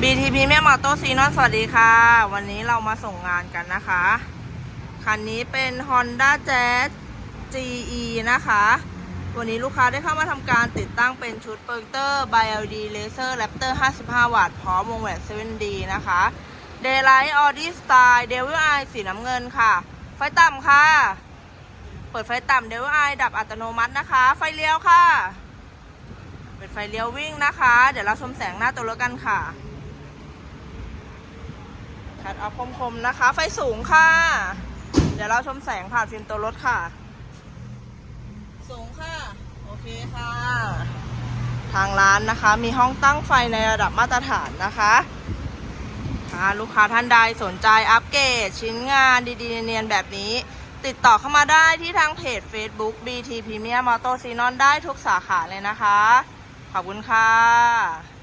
BTP แม่มอโตซีนอนสวัสดีค่ะ วันนี้เรามาส่งงานกันนะคะ คันนี้เป็น Honda Jazz GE นะคะ วันนี้ลูกค้าได้เข้ามาทำการติดตั้งเป็นชุดโปรเจคเตอร์ BLD Laser Raptor 55 วัตต์พร้อมวงแหวน 7D นะคะ Daylight Audi Style Devil Eye สีน้ำเงินค่ะ ไฟต่ำค่ะ เปิดไฟต่ำ Devil Eye ดับอัตโนมัตินะคะ ไฟเลี้ยวค่ะ เป็นไฟเลี้ยววิ่งนะคะ เดี๋ยวเราชมแสงหน้าตัวรถกันค่ะ คัดเอาคมๆนะคะ ไฟสูงค่ะ เดี๋ยวเราชมแสงผ่านฟิล์มตัวรถค่ะ สูงค่ะ โอเคค่ะ ทางร้านนะคะมีห้องตั้งไฟในระดับมาตรฐานนะคะค่ะลูกค้าท่านใดสนใจอัปเกรดชิ้นงานดีๆ เนียนๆแบบนี้ ติดต่อเข้ามาได้ที่ทางเพจ Facebook BT Premium Auto Xenon ได้ทุกสาขาเลยนะคะ ขอบคุณค่ะ